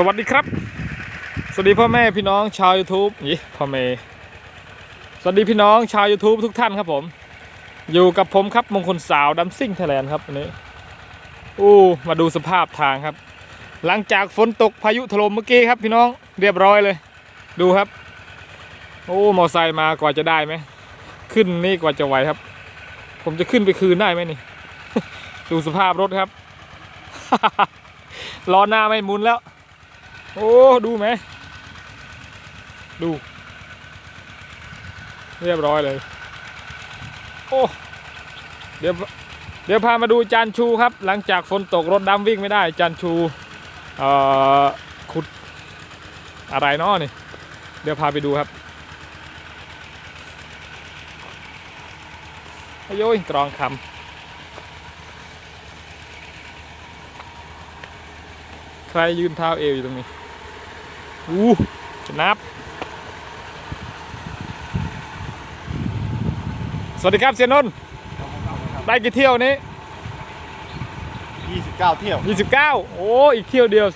สวัสดีครับ สวัสดีพ่อแม่พี่น้องชาว YouTube ยี่พ่อแม่สวัสดีพี่น้องชาว YouTube ทุกท่านครับผม อยู่กับผมครับมงคลสาวดัมซิ่งไทยแลนด์ครับวันนี้อู้มาดูสภาพทางครับ หลังจากฝนตกพายุถล่มเมื่อกี้ครับพี่น้องเรียบร้อยเลย ดูครับ โอ้มอไซค์มากว่าจะได้ไหมขึ้นนี่กว่าจะไหวครับ ผมจะขึ้นไปคืนได้ไหมนี่ ดูสภาพรถครับล้อหน้าไม่มุนแล้ว โอ้ ดูไหม ดู เรียบร้อยเลย โอ้ เดี๋ยว เดี๋ยวพามาดูจานชูครับ หลังจากฝนตกรถดำวิ่งไม่ได้ จานชูเอ่อขุดอะไรเนาะนี่ เดี๋ยวพาไปดูครับโอ้ยตรองคำใครยืนเท้าเอวอยู่ตรงนี้ อู้นับ สวัสดีครับเสียนนท์ได้กี่เที่ยวนี้ 29 เที่ยว29 โอ้ อีกเที่ยวเดียว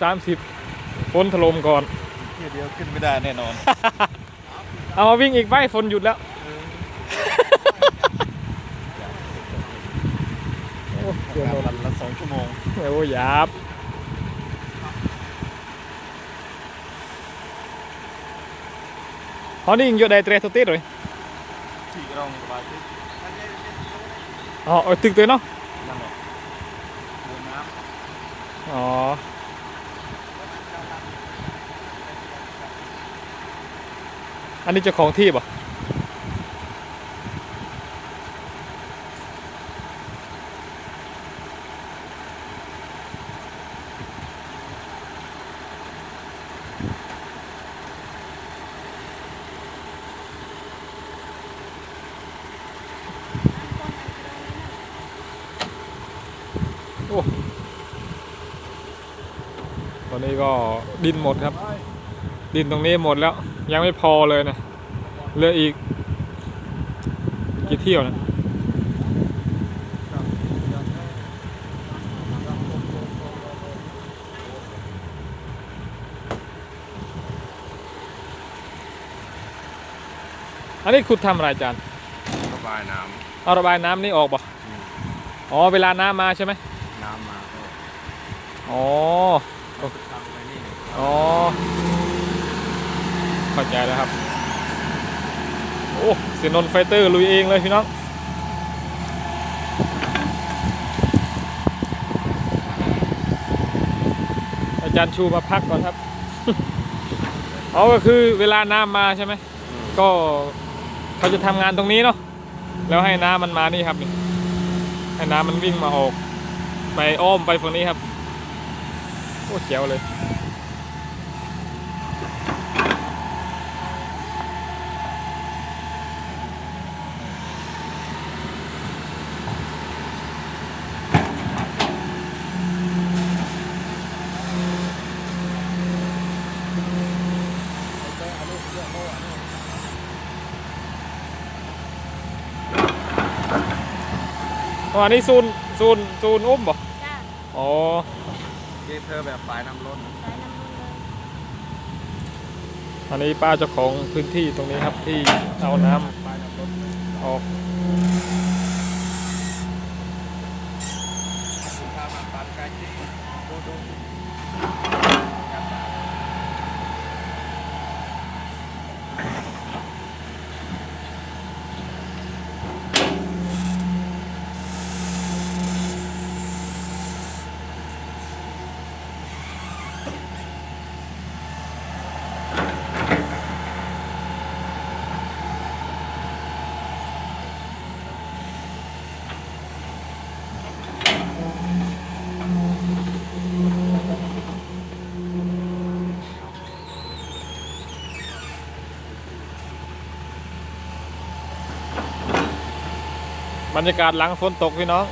30 ฝนถล่มก่อน เที่ยวเดียวขึ้นไม่ได้แน่นอน เอามาวิ่งอีกไปฝนหยุดแล้ว โอ้เสียนนท์วันละสองชั่วโมง โอ้ยาบ họ đi vô đây tre thôi tiết rồi ที่ร่องระบายที่ ờ ở thực tế nó นั่นแหละบนน้ ờ anh đi cho ของที่ป่ะ ตอนนี้ก็ดินหมดครับ ดินตรงนี้หมดแล้ว ยังไม่พอเลยนะเหลืออีก กี่เที่ยวนะอันนี้ขุดทำอะไรอาจารย์ำระบายน้เอาระบายน้ำนี่ออกบ่อ๋อเวลาน้ำมาใช่ไหมำน้ำมาก็ อ๋อทำไว้นี่อ๋อ เข้าใจแล้วครับ โอ้เสียนนท์ไฟเตอร์ลุยเองเลยพี่น้อง อาจารย์ชูมาพักก่อนครับเอาก็คือเวลาน้ำมาใช่ไหม ก็เขาจะทำงานตรงนี้เนาะ แล้วให้น้ำมันมานี่ครับนี่ให้น้ำมันวิ่งมาออก ไปอ้อมไปฝั่งนี้ครับ โอ้เจ๋วเลยอ๋ออันนี้ซูนซูนซูนอุ้มบ่จ้าอ๋อ เกเธอแบบฝายน้ำล้นสายน้ำมันเลยอันนี้ป้าเจ้าของพื้นที่ตรงนี้ครับที่เอาน้ฝ่ายน้ำล้นำออก รรยากาศหลังฝนตกพี่น้อง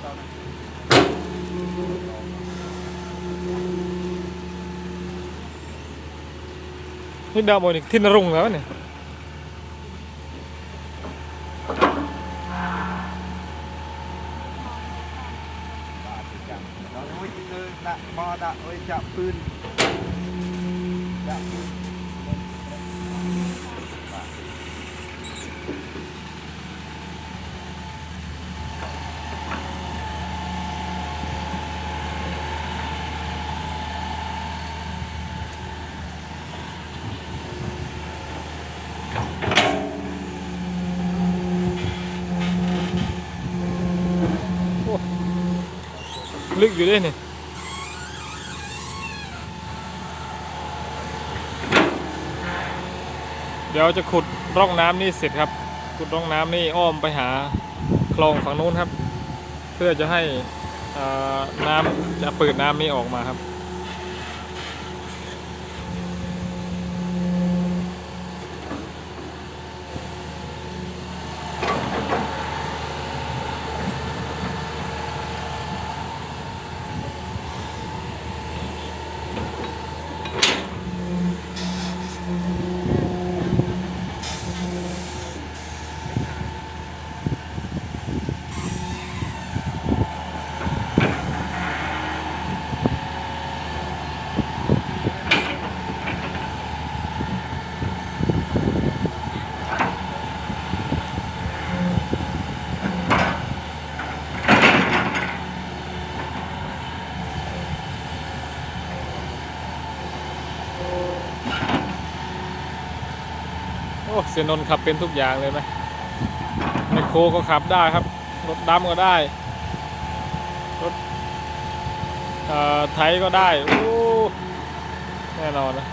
Thank you. นี่ดาวบอลนี่ทินรุงแล้วเนี่ยปืน ลึกอยู่ด้วยนี่เดี๋ยวจะขุดร่องน้ำนี่เสร็จครับ ขุดร่องน้ำนี่อ้อมไปหาคลองฝั่งนู้นครับ เพื่อจะให้น้ำจะเปิดน้ำนี้ออกมาครับ สียนนท์ขับเป็นทุกอย่างเลยไหมไมโครก็ขับได้ครับ รถดำก็ได้ รถไทยก็ได้ โอ้ แน่นอนนะ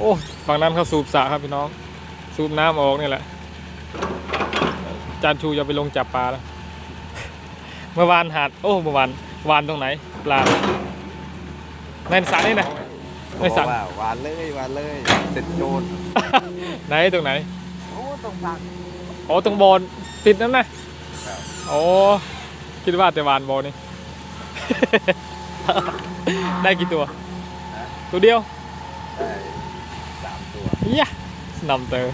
โอ้ ฝั่งนั้นเขาสูบสระครับพี่น้อง สูบน้ำออกนี่แหละ จานชูจะไปลงจับปลาแล้ว เมื่อวานหาด โอ้ เมื่อวานวานตรงไหน ปลาในสระนี่นะไม่สั่งบอกว่าหวานเลยหวานเลย เสร็จโจรไหนตรงไหน โอ้ตรงพักอ๋อตรงบอลติดนั่นนะอ๋อคิดว่าแต่วานบอลนี่ ได้กี่ตัว ตัวเดียวได้สามตัว ยะนำเตอ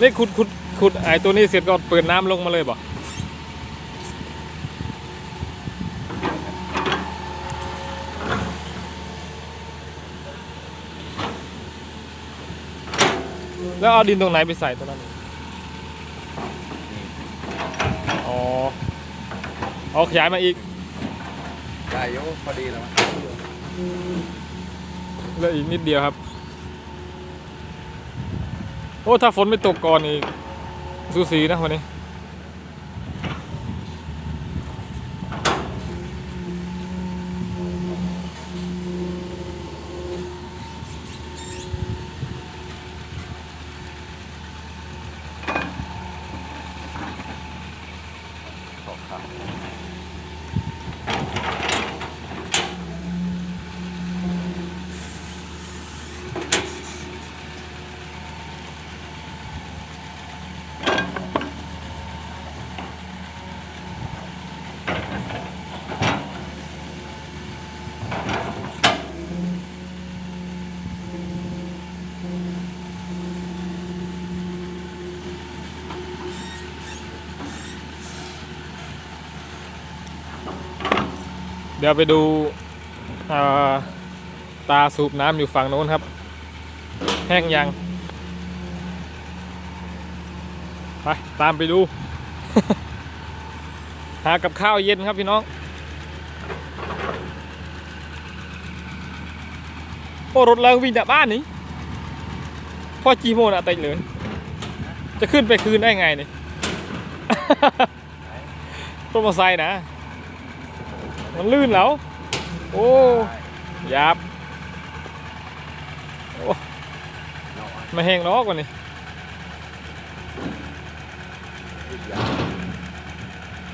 นี่ขุดขุดขุดไอตัวนี้เสร็จก็เปิดน้ำลงมาเลยบ่แล้วเอาดินตรงไหนไปใส่ตรงนั้นอ๋อเอาขยายมาอีก ได้โยพอดีแล้วมั้ง เหลืออีกนิดเดียวครับ โอ้ ถ้าฝนไม่ตกก่อนอีกสูสีนะวันนี้ เดี๋ยวไปดูาตาสูบน้ำอยู่ฝั่งโน้นครับ แห้งยัง ไป ตามไปดู หากับข้าวเย็นครับพี่น้อง โอ้รถเลิงวิ่งจากบ้านนี่พ่อจีโมนะติดเลยจะขึ้นไปคืนได้ไงนี่รถมอเตอร์ไซค์นะ มันลื่นแล้ว โอ้ยับโอ้มาแห้งล้อกว่านี่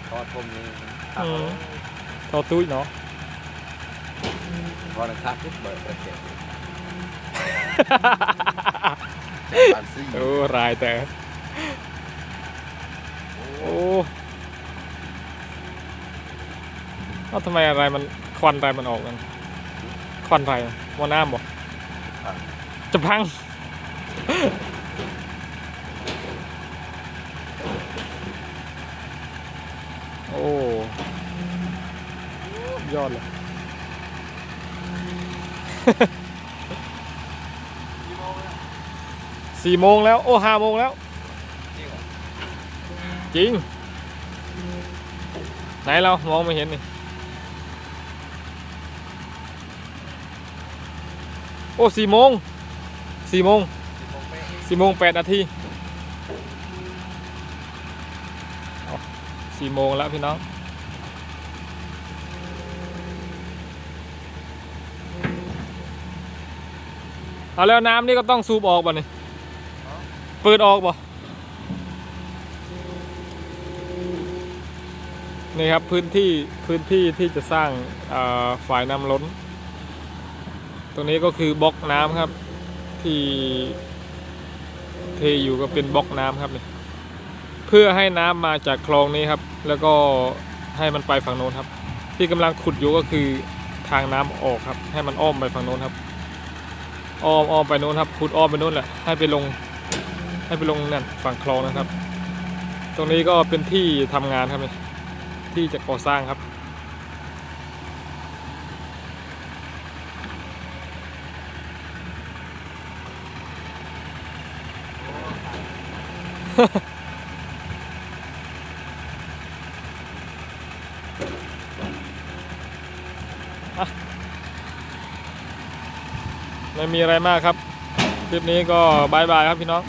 ทอดผมนี่อืมทอตุ้ยเนาะพอนะครับทุกเบิร์ดเสร็จบานซี่โอ้รายแต่โอ้ เอ้าทำไมอะไรมันควันอะไรมันออกกันควันอะไรมอน้ำบ่จะพัง โอ้ ยอดเลยสี่โมงแล้ว โอ้ห้าโมงแล้ว จริง ไหนเรา มองไม่เห็นนี่ โอ้สี่โมงสี่โมงสี่โมงแปดนาทีสี่โมงแล้วพี่น้องเอาแล้วน้ำนี่ก็ต้องสูบออกบ่เนี่เปิดออกบ่นี่ครับพื้นที่พื้นที่ที่จะสร้างเอ่ายน้ำล้น ตรงนี้ก็คือบล็อกน้ำครับ ที่เทอยู่ก็เป็นบล็อกน้ำครับนี่เพื่อให้น้ำมาจากคลองนี้ครับ แล้วก็ให้มันไปฝั่งโน้นครับ ที่กำลังขุดอยู่ก็คือทางน้ำออกครับ ให้มันอ้อมไปฝั่งโน้นครับอ้อมอ้อมไปโน้นครับขุดอ้อมไปโน้นแหละให้ไปลงให้ไปลงนั่นฝั่งคลองนะครับ ตรงนี้ก็เป็นที่ทำงานครับที่จะก่อสร้างครับ ไม่มีอะไรมากครับ คลิปนี้ก็บายบายครับพี่น้อง